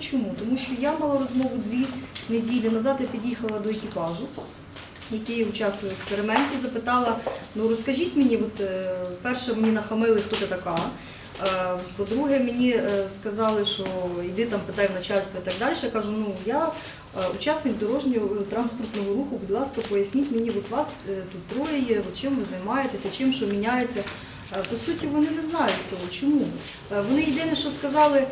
Чому? Тому що я мала розмову дві неділі назад, я під'їхала до екіпажу, який участвує в експерименті, запитала, ну розкажіть мені, от, е, перше мені нахамили, хто ти така. Е, По-друге, мені е, сказали, що йди там питай в начальство і так далі. Я кажу, ну я учасник дорожнього транспортного руху, будь ласка, поясніть мені, от вас тут троє є, от чим ви займаєтеся, чим що міняється. По суті, вони не знають цього. Чому? Вони єдине, що сказали,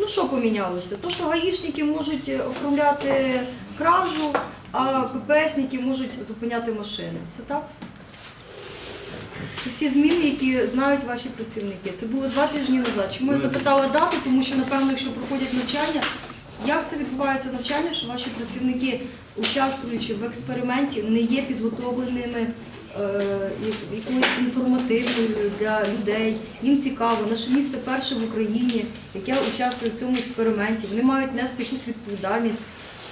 ну що помінялося? То, що гаїшники можуть е, оформляти кражу, а ППСники можуть зупиняти машини. Це так? Це всі зміни, які знають ваші працівники. Це було два тижні назад. Чому я запитала дату? Тому що, напевно, якщо проходять навчання, як це відбувається навчання, що ваші працівники, участвуючи в експерименті, не є підготовленими якоюсь інформативною для людей. Їм цікаво, наше місто перше в Україні, яке участвує в цьому експерименті. Вони мають нести якусь відповідальність.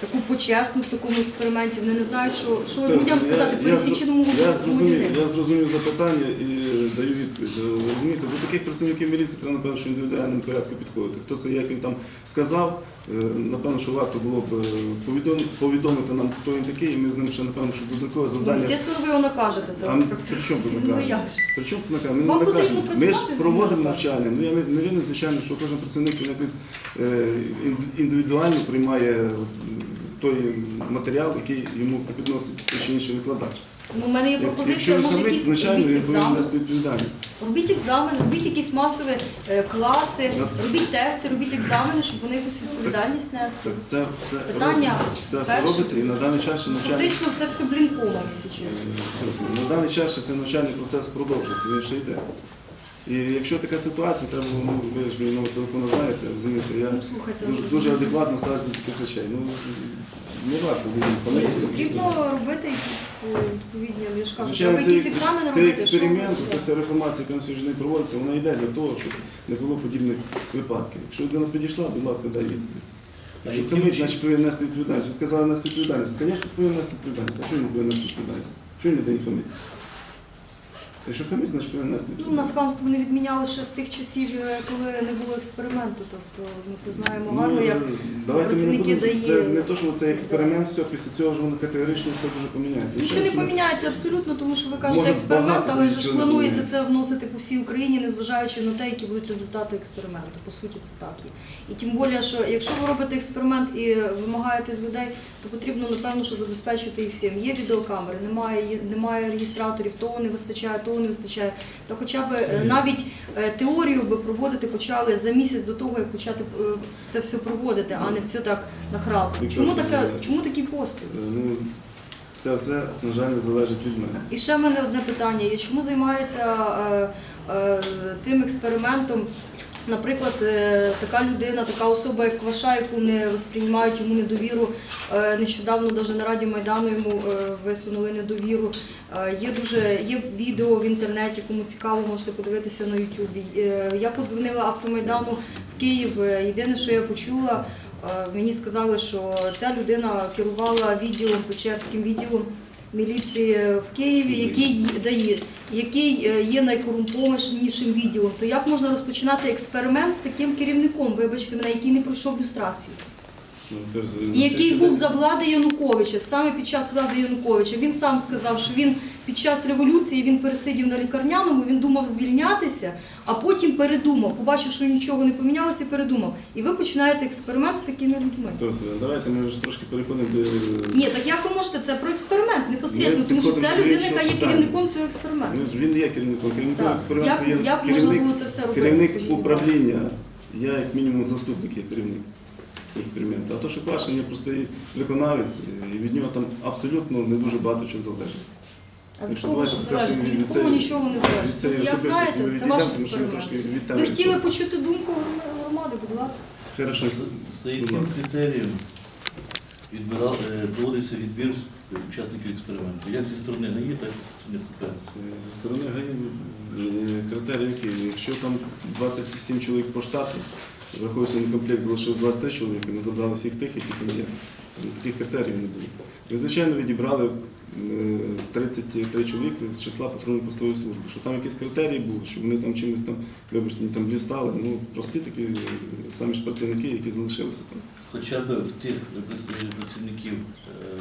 Таку почесну в такому експерименті. Вони не знають, що, що людям я- сказати пересіченому зр- я зрозумів, я зрозумів запитання і даю відповідь. Розумієте, до таких працівників міліції треба, напевно, що індивідуальному порядку підходити. Хто це, як він там сказав, е, напевно, що варто було б е, повідомити нам, хто він такий, і ми з ним ще, напевно, що додаткове Ну, завдання. Звісно, ви його накажете це А при чому тут Ну накажемо? як? При чому тут? Ми не накажемо. Ми ж проводимо навчання. Ну я не, не винен, звичайно, що кожен працівник він якось е, індивідуально приймає той матеріал, який йому підносить той чи інший викладач. Ну, у мене є пропозиція, може якісь звичайно, робіть екзамен. відповідальність. Робіть екзамен, робіть якісь масові е, класи, робіть тести, робіть екзамени, щоб вони якусь відповідальність несли. Це все Питання робиться. Це все перше. робиться і на даний час ще навчання. Фактично це все блінкомом, якщо чесно. Е, На даний час ще цей навчальний процес продовжується, він ще йде. І якщо така ситуація, треба, ну, ви ж мій номер телефону знаєте, розумієте, я Ну, слухайте, дуже, ну, дуже адекватно ставлюся до таких речей. Ну, не варто палити. Потрібно робити якісь е, відповідні я ж кажу, Звичайно, треба цей, якісь екзамени робити. що експеримент, ця вся реформація, яка на сьогодні проводиться, вона йде для того, щоб не було подібних випадків. Якщо людина підійшла, будь ласка, дай відповідь. Якщо хамить, значить повинен нести відповідальність. Ви сказали нести відповідальність. Звісно, повинен нести відповідальність. А що він повинен нести відповідальність? Що він людині хамить? Якщо хамить, значить повинен нести Ну, у нас хамство не відміняли ще з тих часів, е, коли не було експерименту. Тобто ми це знаємо гарно, як Ну, давайте працівники будемо. Це не то, що це експеримент, все, після цього ж воно категорично все дуже поміняється. Нічого не поміняється абсолютно, тому що ви кажете Може, експеримент, але ж планується це вносити по всій Україні, незважаючи на те, які будуть результати експерименту. По суті, це так є. І тим більше, що якщо ви робите експеримент і вимагаєте з людей, то потрібно напевно, що забезпечити їх всім. Є відеокамери, немає, немає реєстраторів, того не вистачає, того не вистачає. Та хоча б е, навіть е, теорію би проводити почали за місяць до того, як почати е, це все проводити, а не все так нахрап. Чому така, чому такий поспіх? Е, Ну, це все, на жаль, залежить від мене. І ще в мене одне питання є. Чому займається е, е, цим експериментом, наприклад, е, така людина, така особа, як Кваша, яку не сприймають йому недовіру. Е, нещодавно навіть на Раді Майдану йому е, висунули недовіру. Є дуже є відео в інтернеті, кому цікаво, можете подивитися на Ютубі. Я подзвонила автомайдану в Київ. Єдине, що я почула. Мені сказали, що ця людина керувала відділом Печерським відділом міліції в Києві, який дає, який е, є найкорумпованішим відділом. То як можна розпочинати експеримент з таким керівником, вибачте мене, який не пройшов люстрацію? Ну, який був за влади Януковича, саме під час влади Януковича. Він сам сказав, що він під час революції він пересидів на лікарняному, він думав звільнятися, а потім передумав. Побачив, що нічого не помінялося, і передумав. І ви починаєте експеримент з такими людьми. Тобто, давайте ми вже трошки переходимо до Ні, так як ви можете це про експеримент непосередньо, тому що це людина, яка є керівником цього експерименту. Він є керівником. Керівником експерименту Як, як можна було це все робити? керівник управління. Я як мінімум заступник є керівник цього експерименту. А то, що Квашин є простий виконавець, і від нього там абсолютно не дуже багато чого залежить. А від кого що залежить? Ні від кого нічого не залежить. Як знаєте, ми це ваш експеримент. Ви хотіли почути думку громади, будь ласка. Хорошо. За- яким критерієм е, відбір учасників експерименту? Як зі сторони ГАІ, так і зі сторони ППС? Зі сторони ГАІ е, критерії які? Якщо там 27 чоловік по штату, враховуючи на комплект залишилось 23 чоловіки, ми забрали всіх тих, які там є. Таких критеріїв не було. І, звичайно, відібрали е, 33 чоловіки з числа патрульної постової служби. Що там якісь критерії були, що вони там чимось там, вибачте, там блістали. Ну, прості такі е, самі ж працівники, які залишилися там. Хоча б в тих працівників е,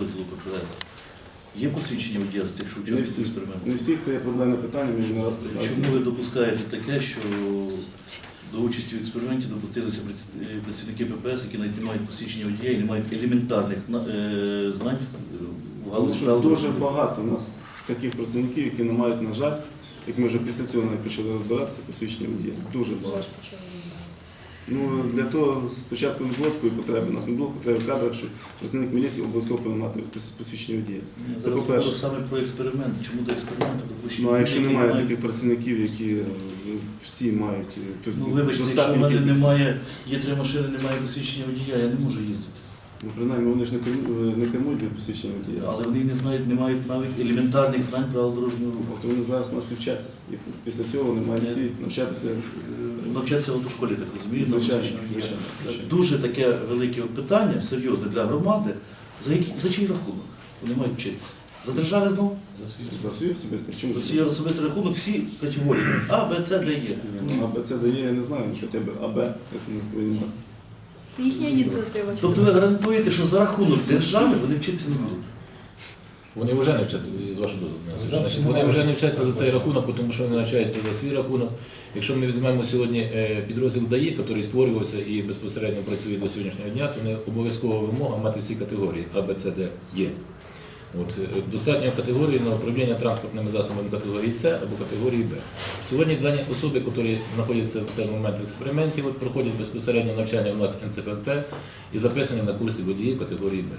розділу ППС є посвідчення водія з тих, що Не вчасники всі. експерименту? Не всіх це є проблемне питання, ми не раз Чому ви допускаєте таке, що до участі в експерименті допустилися праці- е, працівники ППС, які навіть не мають посвідчення водія і не мають елементарних на- е, знань в галузі що дуже багато у нас таких працівників, які не мають, на жаль, як ми вже після цього не почали розбиратися, посвідчення водія. Дуже багато. Ну, для того спочатку не було такої потреби, у нас не було потреби в кадрах, що працівник міліції обов'язково повинен мати посвідчення водія. Це по-перше. саме про експеримент. Чому до експерименту допущені? Ну а якщо немає таких працівників, які е, всі мають, е, тобто Ну вибачте, якщо в мене немає, є три машини, немає посвідчення водія, я не можу їздити. Ну, принаймні вони ж не кермують, не кермують без посвідчення водія. Але вони не знають, не мають навіть елементарних знань правил дорожнього руху. От вони зараз нас і вчаться. І після цього вони мають всі навчатися. Навчатися в автошколі, так розумію, на Звичайно, звичайно, звичайно. Дуже таке велике питання, серйозне для громади. За, які, за чий рахунок вони мають вчитися? За держави знову? За свій особистий. Чому За свій особистий рахунок всі категорії. А, Б, С, Д, Е. Ну, АБ це дає, я не знаю, хоча б АБ, це не повинні мати. Це їхня ініціатива. Тобто ви гарантуєте, що за рахунок держави вони вчитися не будуть? Вони вже не вчаться, з вашого дозволу. Вони вже не вчаться за цей рахунок, тому що вони навчаються за свій рахунок. Якщо ми візьмемо сьогодні е, підрозділ ДАІ, який створювався і безпосередньо працює до сьогоднішнього дня, то не обов'язкова вимога мати всі категорії А, Б, С, Д, Є. От, е, достатньо категорії на управління транспортними засобами категорії С або категорії Б. Сьогодні дані особи, які знаходяться в цей момент в експерименті, от, проходять безпосередньо навчання у нас НЦПП і записані на курсі водіїв категорії Б.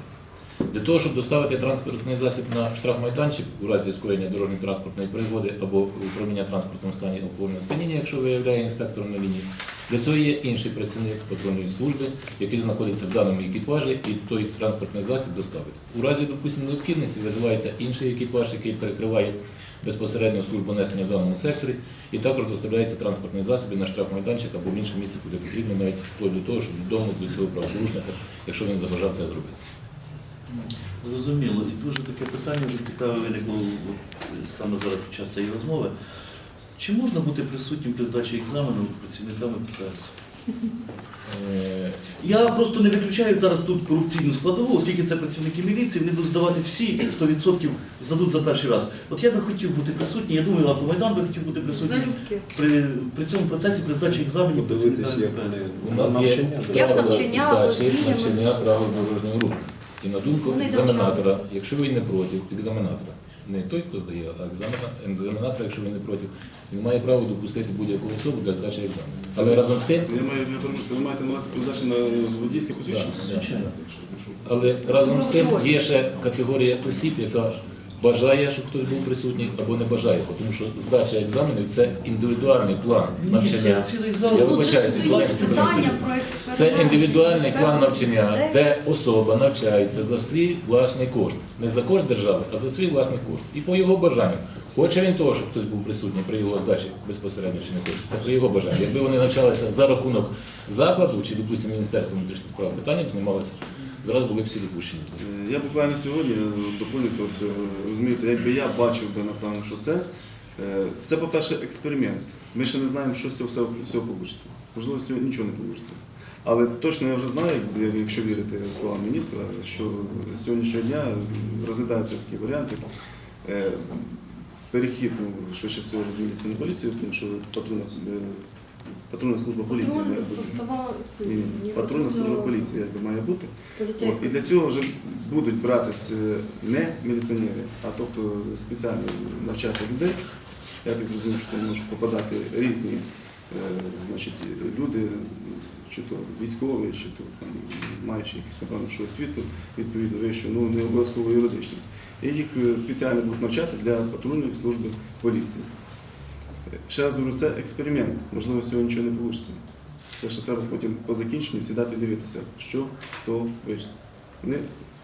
Для того, щоб доставити транспортний засіб на штрафмайданчик у разі скоєння дорожньо-транспортної пригоди або управління транспортом в стані алкогольного сп'яніння, якщо виявляє інспектор на лінії, для цього є інший працівник патрульної служби, який знаходиться в даному екіпажі, і той транспортний засіб доставить. У разі допустимо необхідності визивається інший екіпаж, який перекриває безпосередньо службу несення в даному секторі, і також доставляється транспортний засіб на штрафмайданчик або в інше місце, куди потрібно, навіть вплоть до того, щоб додому до цього правопорушника, якщо він забажав це зробити. Зрозуміло. І дуже таке питання вже цікаве виникло саме зараз під час цієї розмови. Чи можна бути присутнім при здачі екзамену працівниками ППС? Е, Я просто не виключаю зараз тут корупційну складову, оскільки це працівники міліції, вони будуть здавати всі 100% здадуть за перший раз. От я би хотів бути присутній, я думаю, автомайдан би хотів бути присутній Залюбки. при, при цьому процесі при здачі екзаменів Подивитись, працівниками як ППС. У нас є Навчання, здачі, навчання правил дорожнього руху. І на думку Вони екзаменатора, якщо він не проти, екзаменатора, не той, хто здає, а екзамена- екзаменатор, якщо він не проти, він має право допустити будь-яку особу для здачі екзамену. Але разом з тим, Я маю не тому, що ви маєте на вас призначення на водійське посвідчення? Так, але разом з тим є ще категорія осіб, яка бажає, щоб хтось був присутній, або не бажає, тому що здача екзаменів це індивідуальний план навчання. це цілий Я. Тут же стоїть питання про експеримент. Це індивідуальний план навчання, Де- де особа навчається за свій власний кошт. Не за кошт держави, а за свій власний кошт. І по його бажанню. Хоче він того, щоб хтось був присутній при його здачі безпосередньо чи не хоче. Це при його бажанні. Якби вони навчалися за рахунок закладу чи, допустимо, Міністерства внутрішніх справ, питання б знімалося. Зараз були всі допущені. Е, Я буквально сьогодні е, доповню того всього. Розумієте, якби я бачив би, напевно, що це. е, Це, по-перше, експеримент. Ми ще не знаємо, що з цього всього, всього вийде. Можливо, з цього нічого не вийде. Але точно я вже знаю, якщо вірити словам міністра, що сьогоднішнього дня розглядаються такі варіанти. Е, Перехід, ну, швидше всього, міліції на поліцію, тому що патрульна, е, патрульна служба поліції має бути. Постава Ні, ні, Патрульна служба поліції якби має бути. От, і для цього вже будуть братись е, не міліціонери, а тобто спеціально навчати людей. Я так розумію, що можуть попадати різні е, значить, люди, чи то військові, чи то там, маючи якісь, напевно, що освіту, відповідно вищу, ну не обов'язково юридичну. І їх е, спеціально будуть навчати для патрульної служби поліції. Ще раз говорю, це експеримент, можливо, цього нічого не вийде. Це ще треба потім по закінченню сідати і дивитися, що то вийшло. Вони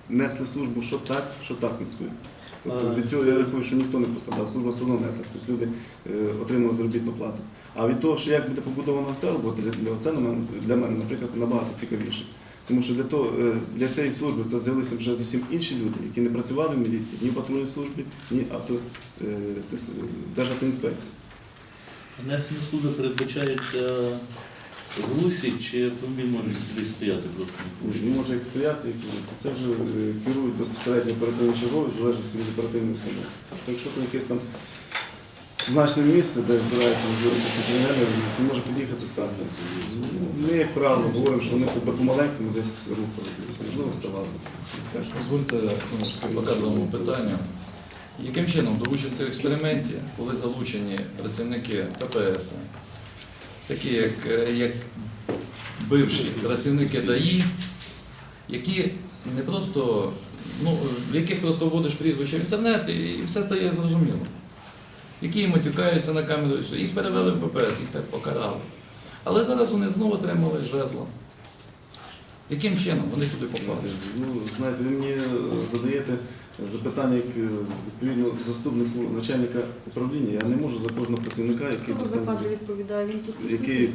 несли службу, що так, що так несли. Тобто від цього я рахую, що ніхто не пострадав, служба все одно несла. Тобто люди е, отримали заробітну плату. А від того, що як буде побудована вся робота, для, це мене, для мене, наприклад, набагато цікавіше. Тому що для, того, е, для цієї служби це взялися вже зовсім інші люди, які не працювали в міліції, ні в патрульній службі, ні авто, е, тес- Державтоінспекції. Несення служби передбачається в русі, чи автомобіль може собі стояти просто? Не може як стояти, як вулиця. Це вже е, керують безпосередньо оперативні чергові, в залежності від оперативної установи. Тобто, якщо там якесь там значне місце, де збирається можливо якісь то може під'їхати стати. Ми, як правило, говоримо, що вони по помаленькому десь рухалися, десь, можливо, вставали. Дозвольте ну, по питанню. Яким чином до участі в експерименті були залучені працівники ТПС, такі як, е, як бивші працівники ДАІ, які не просто, ну, в яких просто вводиш прізвище в інтернет і все стає зрозуміло. Які матюкаються на камеру, і все. їх перевели в ППС, їх так покарали. Але зараз вони знову отримали жезло. Яким чином вони туди попали? Ну, знаєте, ви мені е, задаєте запитання як відповідно заступнику начальника управління. Я не можу за кожного працівника, який Хто за там- кадри відповідає? Він тут який е,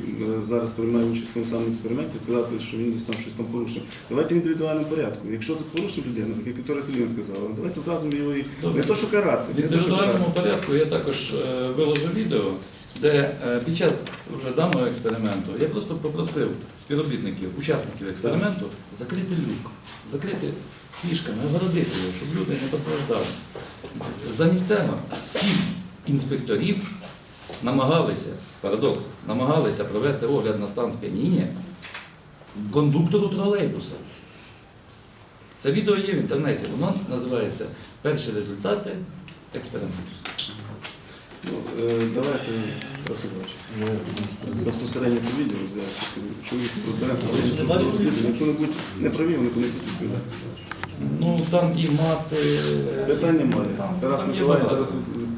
зараз приймає участь в тому самому експерименті, сказати, що він десь там щось там порушив. Давайте в індивідуальному порядку. Якщо це порушив людина, як Вікторія Сергійовна сказала, давайте зразу його і Добре. не то, що карати. В не то, що індивідуальному карати. порядку я також е, виложив відео, де е, під час вже даного експерименту я просто попросив співробітників, учасників експерименту закрити люк, закрити фішками, огородити його, щоб люди не постраждали. Замість цього сім інспекторів намагалися, парадокс, намагалися провести огляд на стан сп'яніння кондуктору тролейбуса. Це відео є в інтернеті, воно називається Перші результати експерименту. Ну, е, давайте далі. Безпосередньо це відео розберемося. не бачите? Якщо вони будуть неправі, вони понесуть відповідальність. Ну там і мати. Питань немає. Тарас Миколаївич зараз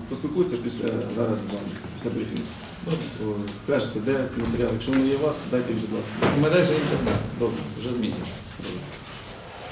поспілкується після зараз з вами, після брифінгу. Скажете, де ці матеріали. Якщо вони є у вас, дайте їх, будь ласка. Мережа інтернет Добре. вже з місяця.